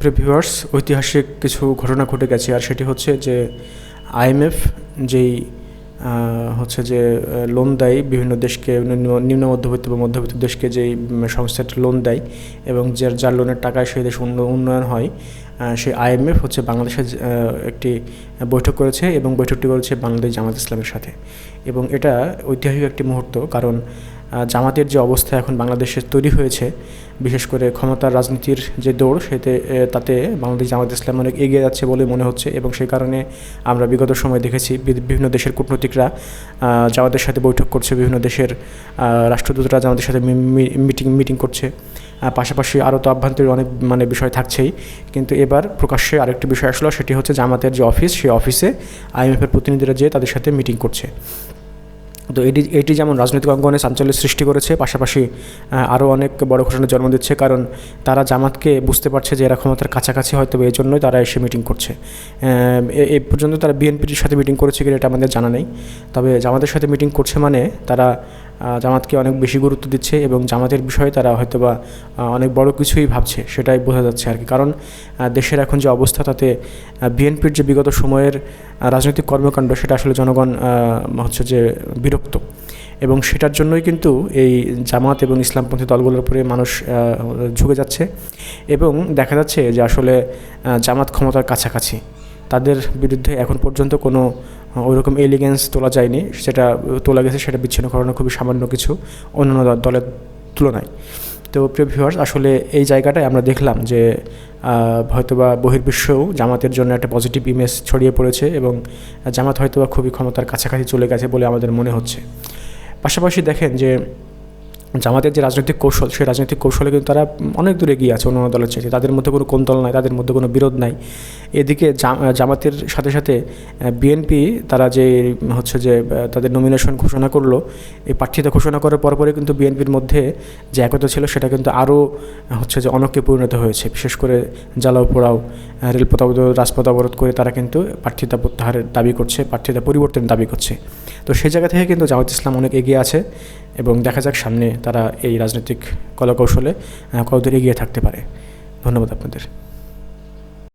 প্রিয় ভিউয়ার্স ঐতিহাসিক কিছু ঘটনা ঘটে গেছে, আর সেটি হচ্ছে যে আইএমএফ যেই হচ্ছে যে লোন দেয় বিভিন্ন দেশকে, নিম্ন- মধ্যবিত্ত বা মধ্যবিত্ত দেশকে যেই সংস্থাটি লোন দেয় এবং যার যার লোনের টাকায় সেই দেশ উন্নয়ন হয় সেই আইএমএফ হচ্ছে বাংলাদেশে একটি বৈঠক করেছে এবং বৈঠকটি করেছে বাংলাদেশ জামাত ইসলামের সাথে। এবং এটা ঐতিহাসিক একটি মুহূর্ত, কারণ জামাতের যে অবস্থা এখন বাংলাদেশে তৈরি হয়েছে, বিশেষ করে ক্ষমতার রাজনীতির যে দৌড়, সেতে তাতে বাংলাদেশ জামাত ইসলাম অনেক এগিয়ে যাচ্ছে বলে মনে হচ্ছে এবং সেই কারণে আমরা বিগত সময় দেখেছি বিভিন্ন দেশের কূটনৈতিকরা জামাতের সাথে বৈঠক করছে, বিভিন্ন দেশের রাষ্ট্রদূতরা জামাতের সাথে মিটিং মিটিং করছে। পাশাপাশি আরও তো আভ্যন্তরীণ অনেক মানে বিষয় থাকছেই। কিন্তু এবার প্রকাশ্যে আরেকটি বিষয় আসলো, সেটি হচ্ছে জামাতের যে অফিস সেই অফিসে আইএমএফের প্রতিনিধিরা যেয়ে তাদের সাথে মিটিং করছে। তো এটি এটি যেমন রাজনৈতিক অঙ্গনে চাঞ্চল্যের সৃষ্টি করেছে, পাশাপাশি আরও অনেক বড় ঘটনার জন্ম দিচ্ছে, কারণ তারা জামাতকে বুঝতে পারছে যে এরা ক্ষমতার কাছাকাছি হয়তো এই জন্যই তারা এসে মিটিং করছে। এ পর্যন্ত তারা বিএনপির সাথে মিটিং করেছে কিনা এটা আমাদের জানা নেই। তবে জামাতের সাথে মিটিং করছে মানে তারা জামাতকে অনেক বেশি গুরুত্ব দিচ্ছে এবং জামাতের বিষয়ে তারা হয়তো বা অনেক বড় কিছুই ভাবছে, সেটাই বোঝা যাচ্ছে আর কি। কারণ দেশের এখন যে অবস্থা তাতে বিএনপির যে বিগত সময়ের রাজনৈতিক কর্মকাণ্ড সেটা আসলে জনগণ হচ্ছে যে বিরক্ত। এবং সেটার জন্যই কিন্তু এই জামাত এবং ইসলামপন্থী দলগুলোর উপরে মানুষ ঝুঁকে যাচ্ছে। এবং দেখা যাচ্ছে যে আসলে জামাত ক্ষমতার কাছাকাছি। তাদের বিরুদ্ধে এখন পর্যন্ত কোনো ওইরকম এলিগেন্স তোলা যায়নি। সেটা তোলা গেছে, সেটা বিচ্ছিন্ন করানো খুবই সামান্য কিছু অন্যান্য দল- দলের তুলনায়। তো প্রিয় ভিউয়ার্স আসলে এই জায়গাটায় আমরা দেখলাম যে হয়তোবা বহির্বিশ্বেও জামাতের জন্য একটা পজিটিভ ইমেজ ছড়িয়ে পড়েছে এবং জামাত হয়তোবা খুবই ক্ষমতার কাছাকাছি চলে গেছে বলে আমাদের মনে হচ্ছে। পাশাপাশি দেখেন যে জামাতের যে রাজনৈতিক কৌশল, সেই রাজনৈতিক কৌশলে কিন্তু তারা অনেক দূরে এগিয়ে আছে অন্যান্য দলের চাইতে। তাদের মধ্যে কোনো কোন্দল নাই, তাদের মধ্যে কোনো বিরোধ নাই। এদিকে জামাতের সাথে সাথে বিএনপি তারা যে, হচ্ছে যে তাদের নমিনেশন ঘোষণা করল, এই প্রার্থিতা ঘোষণা করার পরপরই কিন্তু বিএনপির মধ্যে যে একতা ছিল, সেটা কিন্তু আরও, হচ্ছে যে অনকে পরিণত হয়েছে। বিশেষ করে জ্বালাও পোড়াও রেলপথ রাজপথ অবরোধ করে তারা কিন্তু প্রার্থিতা প্রত্যাহারের দাবি করছে, প্রার্থিতা পরিবর্তনের দাবি করছে। তো সেই জায়গা থেকে কিন্তু জামাত ইসলাম অনেক এগিয়ে আছে। এবং দেখা যাক সামনে তারা এই রাজনৈতিক কলাকৌশলে কতদূর এগিয়ে থাকতে পারে। ধন্যবাদ আপনাদের।